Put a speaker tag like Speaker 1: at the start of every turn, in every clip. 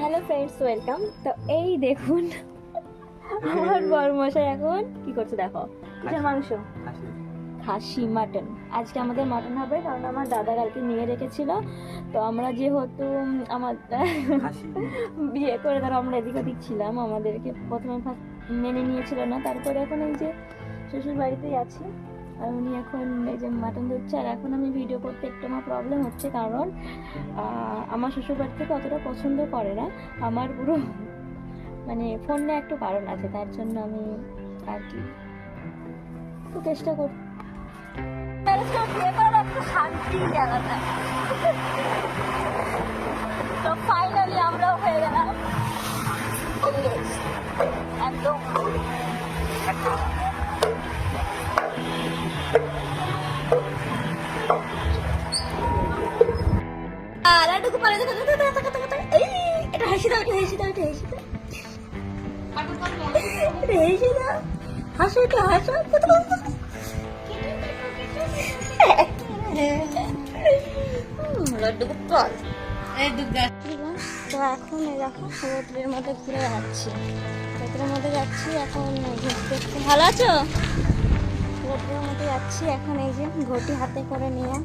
Speaker 1: Hello friends welcome তো এই দেখুন আমার বরমশাই এখন কি করছে দেখো? কিসের মাংস। খাসি। মাটন আজকে আমাদের মাটন হবে কারণ আমার দাদা কালকে নিয়ে রেখেছিল। তো আমরা যেহেতু আমার বিয়ে করে ধরো আমরা এদিক ওদিক ছিলাম আমাদেরকে প্রথমে মেনে নিয়েছিল না। তারপরে এখন এই যে শ্বশুর বাড়িতেই আছি। আর উনি এখন এই যে মাটন ধরছে, আর এখন আমি ভিডিও করতে একটু আমার প্রবলেম হচ্ছে কারণ আমার শ্বশুর বাড়ি থেকে অতটা পছন্দ করে না। আমার পুরো মানে ফোনে একটু কারণ আছে, তার জন্য আমি আর কি একটু চেষ্টা করি শান্তি জায়গাটা তো ফাইনালি আমরাও হয়ে গেলাম। একদম। আর পারে দেখো দেখো দেখো দেখো দেখো এই এটা হাসি দাও এটা হাসি দাও এটা হাসি দাও। হাসি দাও। হাসো এটা হাসো লড্ডু গোপাল তো এখন দেখো সমুদ্রের মধ্যে ঘুরে যাচ্ছি। সমুদ্রের মধ্যে যাচ্ছি এখন ঘুরতে ভালো আছো? সমুদ্রের মধ্যে যাচ্ছি এখন, এই যে ঘটি হাতে করে নিয়ে।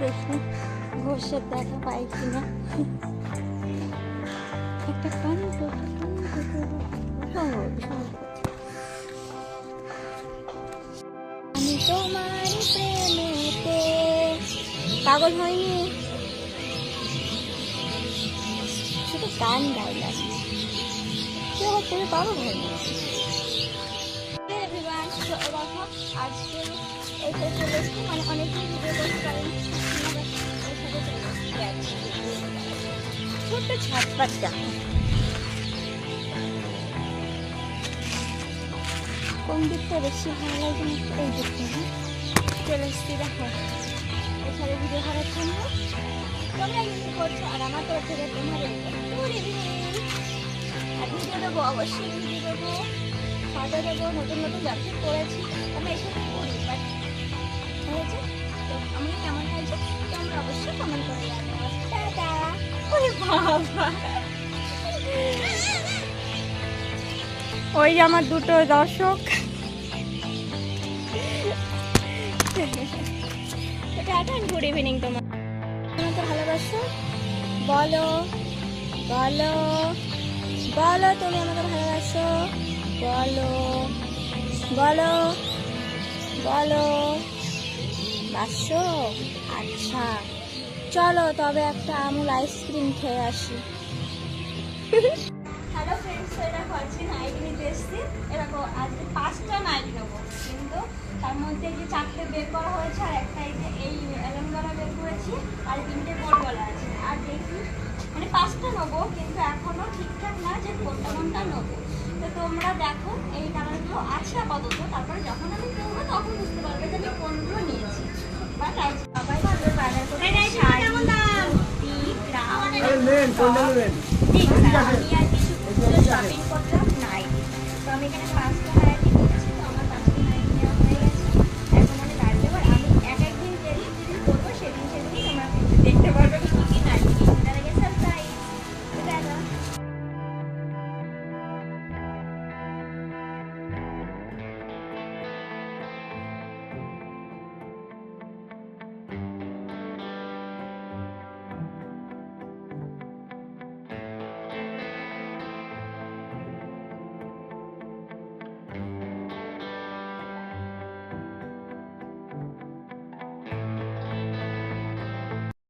Speaker 1: দেখি ঘোষের দেখা পাই কিনা। কান কান দুটো সম্ভব সম্ভব আমি পাগল হয়নি শুধু গান গাইলাম। কেউ তুমি পাগল হয়নি। আজকে এইটা চলে এসেছি মানে অনেকেই ভিডিও করতে পারেন ছোট্ট ছাটপাটটা কোন দিকটা বেশি ভালো লাগে এই দিকটা? চলে এসেছি দেখো। এখানে ভিডিও করার জন্য। তোমরা ইউজ করছ? আর আমার তরফ থেকে তোমাদের আর ভিডিও দেবো অবশ্যই ভিডিও দেবো। সাজা দেবো নতুন নতুন ব্যবসা করেছি আমি এসব করি বাট হয়েছে তো আমি কেমন হয়েছে তোমরা অবশ্যই কমেন্ট করে টাটা। ওরে বাবা।
Speaker 2: ওই আমার দুটো দর্শক।
Speaker 1: টাটা গুড ইভিনিং তোমার। আমাকে ভালোবাসো? বলো বলো বলো তুমি আমাকে ভালোবাসো। বলো বলো বলো। বাসো? আচ্ছা। চলো, তবে একটা আমুল আইসক্রিম খেয়ে আসি। হ্যালো ফ্রেন্ডস এরকম আজকে নাইট নিতে এসেছি এরকম আজকে পাঁচটা নাইট নেব, কিন্তু তার মধ্যে যে চারটে বের করা হয়েছে আর একটা এই এলেঙ্গারা বের করেছি, আর তিনটে গোলগলা আছে। আর দেখি মানে পাঁচটা নেব, কিন্তু এখনও ঠিকঠাক না যে কোনটা কোনটা নেব। তো তোমরা দেখো এই কালারগুলো আছে আপাতত। তারপরে যখন আমি করব তখন বুঝতে পারবে যে আমি কোনগুলো নিয়েছি। বাট আজ সবাই ভালো বাজার করে কেমন দাম? আমি আর কিছু শপিং করলাম নাই। তো আমি এখানে নাইট